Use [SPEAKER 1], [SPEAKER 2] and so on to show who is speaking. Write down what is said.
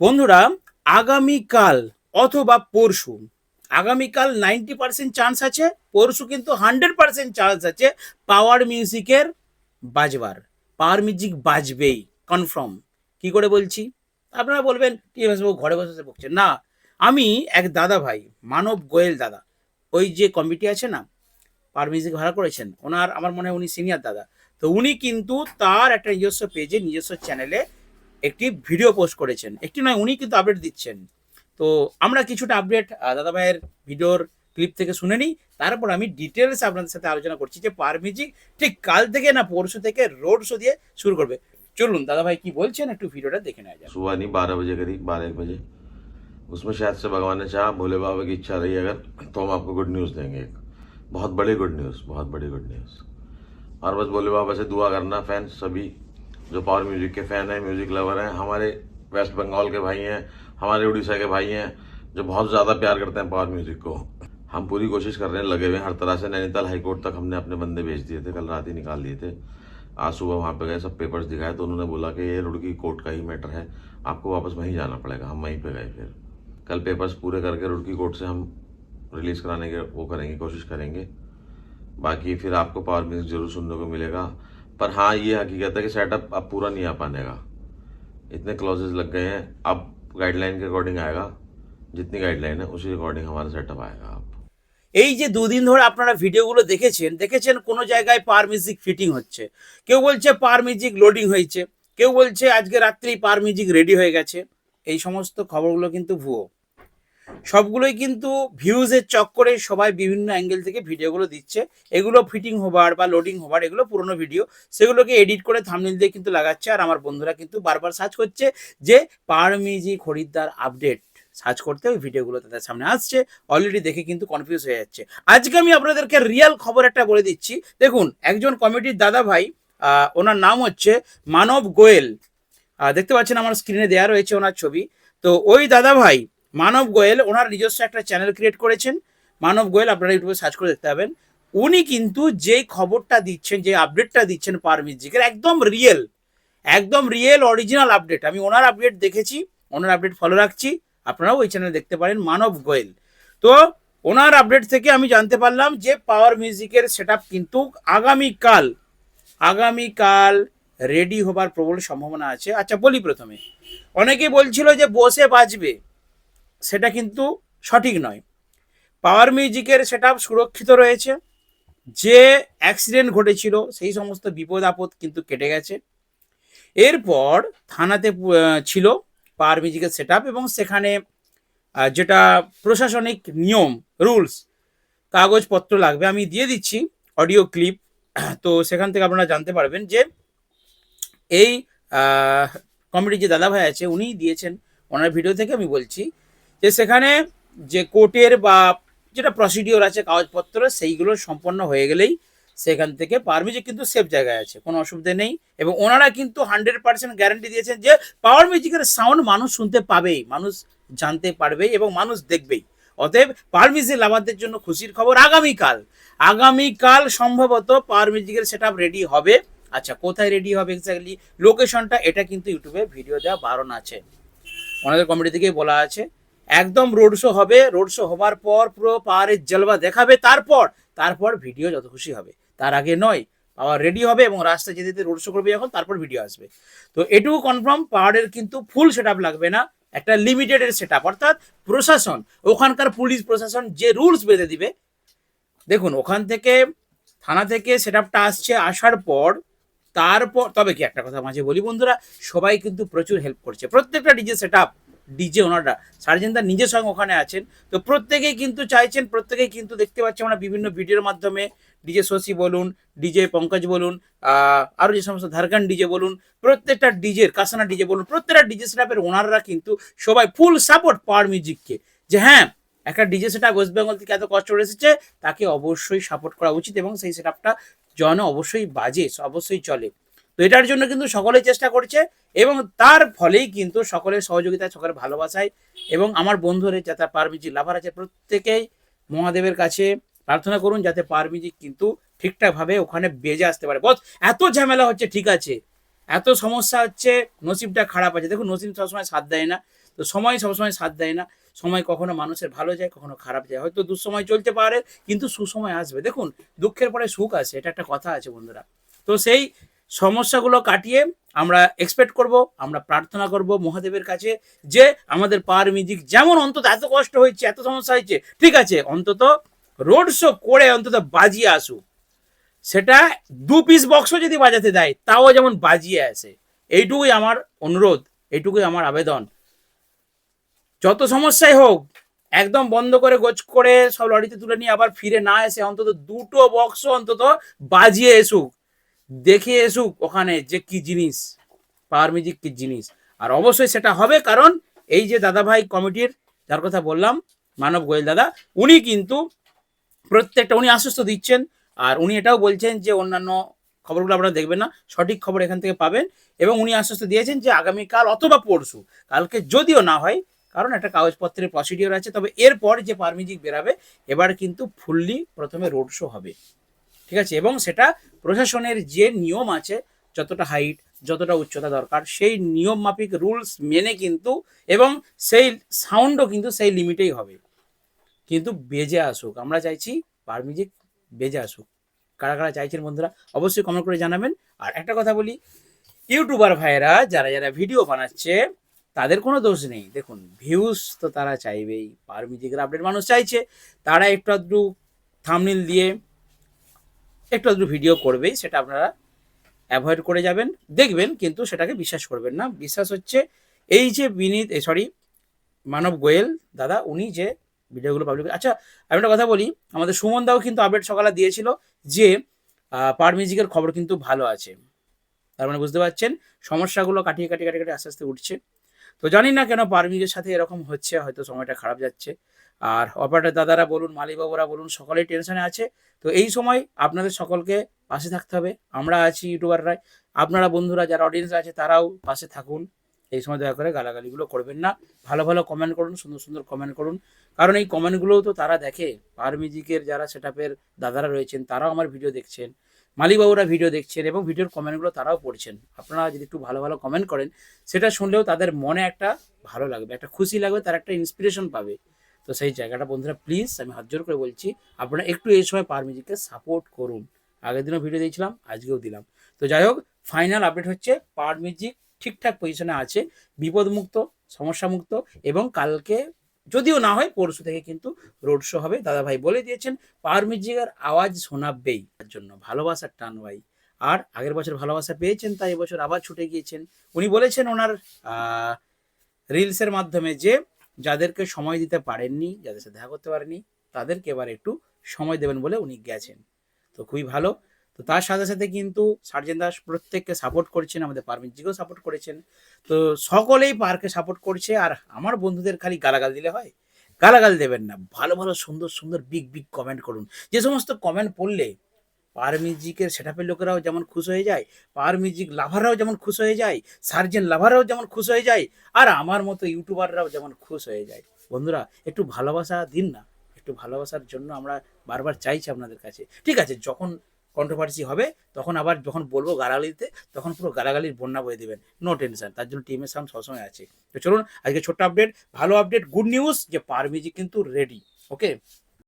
[SPEAKER 1] বন্ধুরা, আগামীকাল অথবা পরশু, আগামীকাল নাইনটি পার্সেন্ট চান্স আছে, পরশু কিন্তু হান্ড্রেড পার্সেন্ট চান্স আছে পাওয়ার মিউজিকের বাজবার। পাওয়ার মিউজিক বাজবেই কনফার্ম কি করে বলছি? আপনারা বলবেন ফেসবুক ঘরে বসে বসে না, আমি এক দাদা ভাই মানব গোয়েল দাদা। ওই যে কমিটি আছে না পাওয়ার মিউজিক ভাড়া করেছেন, ওনার, আমার মনে হয় উনি সিনিয়র দাদা। তো উনি কিন্তু তার একটা নিজস্ব পেজে নিজস্ব চ্যানেলে একটি ভিডিও পোস্ট করেছেন একটি নয় উনি কিন্তু আপডেট দিচ্ছেন তো আমরা কিছুটা আপডেট দাদা ভাইয়ের ভিডিওর ক্লিপ থেকে শুনে নিই তারপর আমি ডিটেলস আপনাদের সাথে আলোচনা করছি যে পার মিউজিক ঠিক কাল থেকে না পরশু থেকে রোড শো দিয়ে শুরু করবে চলুন দাদা ভাই কি বলছেন একটু ভিডিওটা দেখে নেওয়া যাক
[SPEAKER 2] सुबह नहीं बारह बजे करीब बारह एक बजे उसमें शायद से भगवान ने चाहा भोले बाबा की इच्छा रही अगर तो हम आपको गुड न्यूज़ देंगे एक बहुत बड़ी गुड न्यूज़ बहुत बड़ी गुड न्यूज़ और बस भोले बाबा से दुआ करना फैन सभी जो पावर म्यूज़िक के फ़ैन हैं म्यूज़िक लवर हैं, हमारे वेस्ट बंगाल के भाई हैं, हमारे उड़ीसा के भाई हैं, जो बहुत ज़्यादा प्यार करते हैं पावर म्यूज़िक को। हम पूरी कोशिश कर रहे हैं, लगे हुए हर तरह से नैनीताल हाईकोर्ट तक हमने अपने बंदे भेज दिए थे, कल रात ही निकाल दिए थे। आज सुबह वहाँ पे गए, सब पेपर्स दिखाए तो उन्होंने बोला कि ये रुड़की कोर्ट का ही मैटर है, आपको वापस वहीं जाना पड़ेगा, हम वहीं पे गए फिर। कल पेपर्स पूरे करके रुड़की कोर्ट से हम रिलीज़ कराने के, वो करेंगे, कोशिश करेंगे। बाकी फिर आपको पावर म्यूज़िक ज़रूर सुनने को मिलेगा। पर हाँ ये हकीकत है कि सेटअप अब पूरा नहीं आ पाने का इतने क्लॉजेज लग गए हैं अब गाइडलाइन के अकॉर्डिंग आएगा जितनी गाइडलाइन है उसी अकॉर्डिंग हमारा सेटअप आएगा अब
[SPEAKER 1] এই যে দুদিন ধরে আপনারা ভিডিওগুলো দেখেছেন দেখেছেন কোনো জায়গায় পার মিউজিক ফিটিং হচ্ছে কেউ বলছে পার মিউজিক লোডিং হয়েছে কেউ বলছে আজকে রাত্রেই পার মিউজিক রেডি হয়ে গেছে এই সমস্ত খবরগুলো কিন্তু ভুয়ো সবগুলোই কিন্তু ভিউজের চক্করে সবাই বিভিন্ন অ্যাঙ্গেল থেকে ভিডিওগুলো দিচ্ছে। এগুলো ফিটিং হবার বা লোডিং হবার এগুলো পুরনো ভিডিও সেগুলোকে এডিট করে থামনিল দিয়ে কিন্তু লাগাচ্ছে। আর আমার বন্ধুরা কিন্তু বারবার সার্চ করছে যে পার মিউজিক খরিদ্দার আপডেট সার্চ করতে ওই ভিডিওগুলো তাদের সামনে আসছে। অলরেডি দেখে কিন্তু কনফিউজ হয়ে যাচ্ছে। আজকে আমি আপনাদেরকে রিয়েল খবর একটা বলে দিচ্ছি। দেখুন, একজন কমিটির দাদা ভাই ওনার নাম হচ্ছে মানব গোয়েল। দেখতে পাচ্ছেন আমার স্ক্রিনে দেওয়া রয়েছে ওনার ছবি। তো ওই দাদা ভাই মানব গোয়েল, ওনার নিজস্ব একটা চ্যানেল ক্রিয়েট করেছেন। মানব গোয়েল আপনারা ইউটিউবে সার্চ করে দেখতে পাবেন। উনি কিন্তু যে খবরটা দিচ্ছেন যে আপডেটটা দিচ্ছেন পার মিউজিকের একদম রিয়েল একদম রিয়েল অরিজিনাল আপডেট আমি ওনার আপডেট দেখেছি, ওনার আপডেট ফলো রাখছি। আপনারাও ওই চ্যানেল দেখতে পারেন, মানব গোয়েল। তো ওনার আপডেট থেকে আমি জানতে পারলাম যে পাওয়ার মিউজিকের সেট কিন্তু আগামীকাল আগামীকাল রেডি হবার প্রবল সম্ভাবনা আছে। আচ্ছা বলি প্রথমে। অনেকে বলছিল যে বসে বাজবে। সেটা কিন্তু সঠিক নয়। পাওয়ার মিউজিকের সেট সুরক্ষিত রয়েছে। যে অ্যাক্সিডেন্ট ঘটেছিল, সেই সমস্ত বিপদ আপদ কিন্তু কেটে গেছে। এরপর থানাতে ছিল পাওয়ার মিউজিকের সেট এবং সেখানে যেটা প্রশাসনিক নিয়ম, রুলস, কাগজপত্র লাগবে, আমি দিয়ে দিচ্ছি অডিও ক্লিপ। তো সেখান থেকে আপনারা জানতে পারবেন যে এই কমিটির যে দাদা ভাই আছে উনি দিয়েছেন। ওনার ভিডিও থেকে আমি বলছি যে সেখানে যে কোর্টের বা যেটা প্রসিডিওর আছে, কাগজপত্র, সেইগুলো সম্পন্ন হয়ে গেলেই সেখান থেকে পারমিউজিক কিন্তু সেফ জায়গায় আছে, কোনো অসুবিধা নেই। এবং ওনারা কিন্তু হান্ড্রেড পার্সেন্ট গ্যারান্টি দিয়েছেন যে পাওয়ার মিউজিকের সাউন্ড মানুষ শুনতে পাবেই, মানুষ জানতে পারবেই এবং মানুষ দেখবেই। অতএব পাওয়ার মিউজিক লাভারদের জন্য খুশির খবর আগামীকাল। আগামীকাল সম্ভবত পাওয়ার মিউজিকের সেট রেডি হবে। আচ্ছা কোথায় রেডি হবে এক্স্যাক্টলি লোকেশনটা এটা কিন্তু ইউটিউবে ভিডিও দেওয়া বারণ আছে। ওনাদের কমিটি থেকেই বলা আছে। একদম রোড শো হবে। রোড শো হবার পর পুরো পাহাড়ের জলবা দেখাবে। তারপর তারপর ভিডিও যত খুশি হবে। তার আগে নয় পাওয়ার রেডি হবে এবং রাস্তায় যেতে যেতে রোড শো করবে যখন, তারপর ভিডিও আসবে। তো এটুকু কনফার্ম পাহাড়ের কিন্তু ফুল সেট লাগবে না। একটা লিমিটেডের সেট অর্থাৎ প্রশাসন, ওখানকার পুলিশ প্রশাসন যে রুলস বেঁধে দিবে। দেখুন, ওখান থেকে, থানা থেকে সেট আসছে আসার পর, তারপর, তবে কি একটা কথা মাঝে বলি বন্ধুরা, সবাই কিন্তু প্রচুর হেল্প করছে। প্রত্যেকটা ডিজে সেট ডিজে ওনারা সার্জেনদার নিজের সঙ্গে ওখানে আছেন। তো প্রত্যেকেই কিন্তু চাইছেন প্রত্যেকেই কিন্তু দেখতে পাচ্ছি আমরা বিভিন্ন ভিডিওর মাধ্যমে ডিজে শশী বলুন ডিজে পঙ্কজ বলুন আহ, আরও যে সমস্ত ধারকান ডিজে বলুন প্রত্যেকটা ডিজের কাসানা ডিজে বলুন প্রত্যেকটা ডিজে সেটআপের ওনাররা কিন্তু সবাই ফুল সাপোর্ট পাওয়ার মিউজিককে যে হ্যাঁ একটা ডিজে সেটা ওয়েস্ট বেঙ্গল থেকে এত কষ্ট এসেছে তাকে অবশ্যই সাপোর্ট করা উচিত এবং সেই সেটআপটা জন অবশ্যই বাজে অবশ্যই চলে। তো এটার জন্য কিন্তু সকলেই চেষ্টা করছে এবং তার ফলেই কিন্তু সকলের সহযোগিতায় সকলের ভালোবাসায় এবং আমার বন্ধুরা যাতে পারমিজি লাভার আছে প্রত্যেকেই মহাদেবের কাছে প্রার্থনা করুন যাতে পারমিজি কিন্তু ঠিকঠাকভাবে ওখানে বেজে আসতে পারে। বস, এত ঝামেলা হচ্ছে, ঠিক আছে। এত সমস্যা হচ্ছে, নসিবটা খারাপ আছে। দেখুন, নসিব সবসময় সাথ দেয় না। তো সময় সবসময় সাথ দেয় না। সময় কখনো মানুষের ভালো যায়, কখনো খারাপ যায়। হয়তো দুঃসময় চলতে পারে, কিন্তু সুসময় আসবে। দেখুন, দুঃখের পরে সুখ আসে, এটা একটা কথা আছে বন্ধুরা। তো সেই সমস্যাগুলো কাটিয়ে আমরা এক্সপেক্ট করব, আমরা প্রার্থনা করব মহাদেবের কাছে যে আমাদের পাওয়ার মিউজিক যেমন অন্তত এত কষ্ট হয়েছে, এত সমস্যা হয়েছে, ঠিক আছে, অন্তত রোড শো করে অন্তত বাজিয়ে আসুক। সেটা দু পিস বক্সও যদি বাজাতে দেয়, তাও যেমন বাজিয়ে আসে। এইটুকুই আমার অনুরোধ, এইটুকুই আমার আবেদন। যত সমস্যাই হোক, একদম বন্ধ করে গোছ করে সব লরিতে তুলে নিয়ে আবার ফিরে না এসে অন্তত দুটো বক্স অন্তত বাজিয়ে এসুক। দেখে এসুক ওখানে যে কি জিনিস পাওয়ার মিউজিক কি জিনিস। আর অবশ্যই সেটা হবে কারণ এই যে দাদাভাই কমিটির যার কথা বললাম, মানব গোয়েল দাদা, উনি কিন্তু প্রত্যেকটা, উনি আশ্বস্ত দিচ্ছেন। আর উনি এটাও বলছেন যে অন্যান্য খবরগুলো আপনারা দেখবেন না, সঠিক খবর এখান থেকে পাবেন। এবং উনি আশ্বস্ত দিয়েছেন যে আগামীকাল অথবা পরশু, কালকে যদিও না হয়, কারণ একটা কাগজপত্রের প্রসিডিওর আছে, তবে এরপর যে পারমিজিক বেরাবে, এবার কিন্তু ফুললি প্রথমে রোড শো হবে। ঠিক আছে? এবং সেটা প্রশাসনের যে নিয়ম আছে, যতটা হাইট যতটা উচ্চতা দরকার, সেই নিয়ম মাফিক রুলস মেনে কিন্তু এবং সেই সাউন্ডও কিন্তু সেই লিমিটেই হবে। কিন্তু বেজে আসুক, আমরা চাইছি পার মিউজিক বেজে আসুক। কারা কারা চাইছেন বন্ধুরা, অবশ্যই কমেন্ট করে জানাবেন। আর একটা কথা বলি ইউটিউবার ভাইয়েরা, যারা যারা ভিডিও বানাচ্ছে, তাদের কোনো দোষ নেই। দেখুন ভিউজ তো তারা চাইবেই পার মিউজিকের আপডেট মানুষ চাইছে। তারা একটু আধটু থামনিল দিয়ে একটু আধটু ভিডিও করবেই, সেটা আপনারা অ্যাভয়েড করে যাবেন। দেখবেন কিন্তু সেটাকে বিশ্বাস করবেন না। বিশ্বাস হচ্ছে এই যে বিনীত সরি মানব গোয়েল দাদা, উনি যে ভিডিওগুলো পাবলিক আচ্ছা আমি একটা কথা বলি, আমাদের সুমন দাও কিন্তু আপডেট সকালে দিয়েছিল যে পার মিউজিকের খবর কিন্তু ভালো আছে। তার মানে বুঝতে পারছেন, সমস্যাগুলো কাটিয়ে কাটিয়ে কাটিয়ে কাটিয়ে আস্তে আস্তে উঠছে। তো জানি না কেন পার মিউজিকের সাথে এরকম হচ্ছে, হয়তো সময়টা খারাপ যাচ্ছে। আর অপারেটর দাদারা বলুন মালিবাবুরা বলুন, সকলেই টেনশনে আছে। তো এই সময় আপনাদের সকলকে পাশে থাকতে হবে। আমরা আছি ইউটিউবাররাই আপনারা বন্ধুরা, যারা অডিয়েন্স আছে, তারাও পাশে থাকুন। এই সময় দয়া করে গালাগালিগুলো করবেন না। ভালো ভালো কমেন্ট করুন, সুন্দর সুন্দর কমেন্ট করুন। কারণ এই কমেন্টগুলোও তো তারা দেখে। পার মিউজিকের যারা সেটআপের দাদারা রয়েছেন, তারাও আমার ভিডিও দেখছেন। মালিবাবুরা ভিডিও দেখছেন এবং ভিডিওর কমেন্টগুলো তারাও পড়ছেন। আপনারা যদি একটু ভালো ভালো কমেন্ট করেন, সেটা শুনলেও তাদের মনে একটা ভালো লাগবে, একটা খুশি লাগবে, তার একটা ইন্সপিরেশন পাবে। তো সেই জায়গাটা বন্ধুরা প্লিজ আমি হাত জোর করে বলছি, আপনারা একটু এই সময় পার মিউজিককে সাপোর্ট করুন। আগের দিনও ভিডিও দিয়েছিলাম, আজকেও দিলাম। তো যাই হোক ফাইনাল আপডেট হচ্ছে পার মিউজিক ঠিকঠাক পজিশনে আছে, বিপদমুক্ত, সমস্যামুক্ত, এবং কালকে যদিও না হয়, পরশু থেকে কিন্তু রোড শো হবে। দাদা ভাই বলে দিয়েছেন পাওয়ার মিউজিকের আওয়াজ শোনাবেই। তার জন্য ভালোবাসার টান ভাই। আর আগের বছর ভালোবাসা পেয়েছেন, তাই এবছর আবার ছুটে গিয়েছেন। উনি বলেছেন ওনার রিলসের মাধ্যমে যে যাদেরকে সময় দিতে পারেননি, যাদের সাথে দেখা করতে পারেনি তাদেরকে এবার একটু সময় দেবেন বলে উনি গেছেন। তো খুবই ভালো। তো তার সাথে সাথে কিন্তু সার্জেন দাস প্রত্যেককে সাপোর্ট করছেন, আমাদের পারমিটজিকেও সাপোর্ট করেছেন। তো সকলেই পার্কে সাপোর্ট করছে আর আমার বন্ধুদের খালি গালাগাল দিলে হয়। গালাগাল দেবেন না। ভালো ভালো, সুন্দর সুন্দর বিগ বিগ কমেন্ট করুন। যে সমস্ত কমেন্ট পড়লে পার মিউজিকের সেটাপের লোকেরাও যেমন খুশ হয়ে যায় পার মিউজিক লাভাররাও যেমন খুশ হয়ে যায় সার্জেন লাভাররাও যেমন খুশ হয়ে যায়, আর আমার মতো ইউটিউবাররাও যেমন খুশ হয়ে যায়। বন্ধুরা, একটু ভালোবাসা দিন না, একটু ভালোবাসার জন্য আমরা বারবার চাইছি আপনাদের কাছে। ঠিক আছে, যখন কন্ট্রোভার্সি হবে, তখন আবার যখন বলব গালাগালিতে, তখন পুরো গালাগালির বন্যা বয়ে দেবেন। নো টেনশন তার জন্য টিমের সাউন্ড সবসময় আছে। তো চলুন, আজকে ছোট্ট আপডেট ভালো আপডেট গুড নিউজ যে পার মিউজিক কিন্তু রেডি ওকে